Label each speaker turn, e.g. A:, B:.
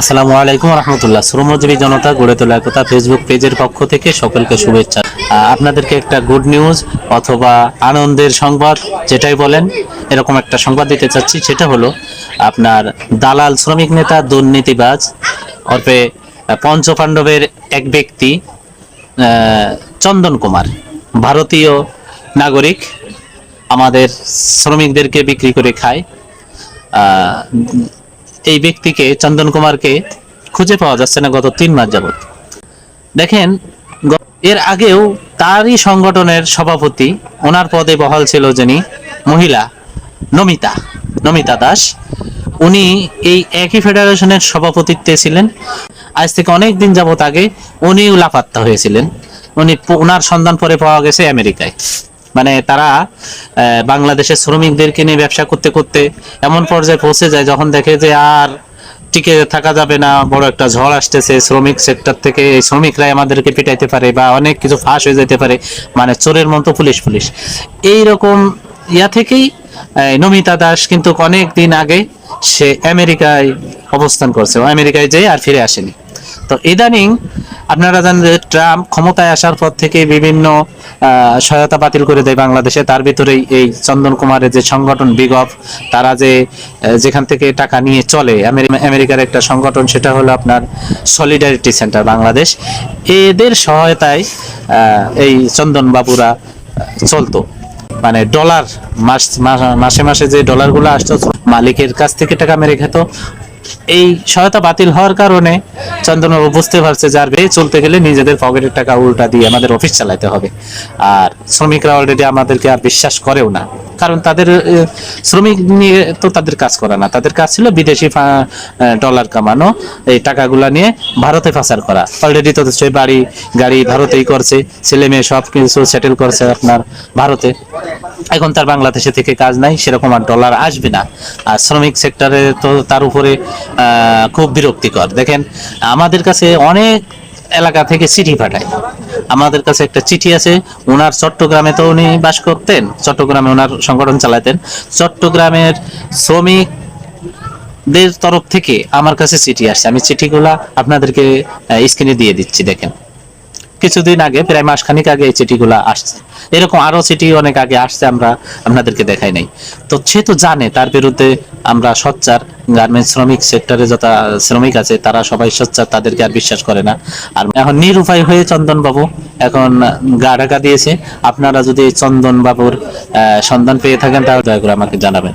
A: আসসালামু আলাইকুম রহমতুল্লাহ। শ্রমজীবী জনতা, গড়ে তোলা একতা ফেসবুক পেজের পক্ষ থেকে সকলকে শুভেচ্ছা। আপনাদেরকে একটা গুড নিউজ অথবা আনন্দের সংবাদ, যেটাই বলেন, এরকম একটা সংবাদ দিতে চাচ্ছি, সেটা হলো আপনার দালাল শ্রমিক নেতা দুর্নীতিবাজ অর্পে পঞ্চপাণ্ডবের এক ব্যক্তি চন্দন কুমার, ভারতীয় নাগরিক, আমাদের শ্রমিকদেরকে বিক্রি করে খায়। এই ব্যক্তিকে চন্দন কুমারকে খুঁজে পাওয়া যাচ্ছে না গত তিন মাস যাবত দেখেন এর আগেও তারই সংগঠনের সভাপতি, ওনার পদে বহাল ছিল যিনি মহিলা, নমিতা নমিতা দাস। উনি এই একই ফেডারেশনের সভাপতিত্বে ছিলেন। আজ থেকে অনেক দিন যাবত আগে উনিও লাপাত্তা হয়েছিলেন। উনি ওনার সন্ধান পরে পাওয়া গেছে আমেরিকায়। মানে তারা বাংলাদেশের শ্রমিকদেরকে নিয়ে ব্যবসা করতে করতে এমন পর্যায়ে পৌঁছে যায় যখন দেখে যে আর টিকে থাকা যাবে না, বড় একটা ঝড় আসতেছে শ্রমিক সেক্টর থেকে, এই শ্রমিকরাই আমাদেরকে পিটাইতে পারে বা অনেক কিছু ফাঁস হয়ে যেতে পারে মানে চোরের মতো পুলিশ পুলিশ। এই রকম ইয়া থেকেই নমিতা দাস কিন্তু অনেক দিন আগে সে আমেরিকায় অবস্থান করছে আমেরিকায় যেয়ে আর ফিরে আসেনি। তো ইদানিং আপনারা জানেন যে ট্রাম্প ক্ষমতায় আসার পর থেকে বিভিন্ন সহায়তা বাতিল করে দেয় বাংলাদেশে। তার ভিতরেই এই চন্দন কুমারের যে সংগঠন বিগভ তারা যে যেখান থেকে টাকা নিয়ে চলে আমেরি- আমেরিকার একটা সংগঠন, সেটা হলো আপনার সলিডারিটি সেন্টার বাংলাদেশ। এদের সহায়তায় এই চন্দন বাবুরা চলতো। মানে ডলার মাস, মাসে মাসে যে ডলারগুলো আসতো, মালিকের কাছ থেকে টাকা মেরে খেত। এই সহায়তা বাতিল হওয়ার কারণে চন্দনবাবু বুঝতে পারছে যার বেয়ে চলতে গেলে নিজেদের পকেটের টাকা উল্টা দিয়ে আমাদের অফিস চালাতে হবে। আর শ্রমিকরা অলরেডি আমাদেরকে আর বিশ্বাস করেও না। কারণ তাদের শ্রমিক নিয়ে তো তাদের কাজ করা না। তাদের কাজ ছিল বিদেশি ডলার কামানো, এই টাকাগুলা নিয়ে ভারতে পাচার করা। অলরেডি তো সেই বাড়ি, গাড়ি ভারতেই করছে, ছেলে মেয়ে সব কিছু সেটেল করছে আপনার ভারতে। এখন তার বাংলাদেশে থেকে কাজ নাই, সেরকম আর ডলার আসবে না। আর শ্রমিক সেক্টরে তো তার উপরে খুব বিরক্তিকর। দেখেন, আমাদের কাছে অনেক এলাকা থেকে চিঠি পাঠায়। আমাদের কাছে একটা চিঠি আছে ওনার চট্টগ্রামে তো উনি বাস করতেন, চট্টগ্রামে ওনার সংগঠন চালাতেন। চট্টগ্রামের শ্রমিক দের তরফ থেকে আমার কাছে চিঠি আসছে। আমি চিঠিগুলা আপনাদেরকে স্ক্রিনে দিয়ে দিচ্ছি, দেখেন। কিছুদিন আগে প্রায় মাসখানিক আগে এই চিঠিগুলা আসছে। এরকম আরও চিঠি অনেক আগে আসছে আমরা আপনাদেরকে দেখাই নাই। তো সে তো জানে তার বিরুদ্ধে আমরা সচ্চার গার্মেন্টস শ্রমিক সেক্টরে যত শ্রমিক আছে তারা সবাই সচ্চার তাদেরকে আর বিশ্বাস করে না। আর এখন নিরুপায় হয়ে চন্দন বাবু এখন গা ঢাকা দিয়েছে। আপনারা যদি এই চন্দন বাবুর আহ, সন্ধান পেয়ে থাকেন তাহলে দয়া করে আমাকে জানাবেন।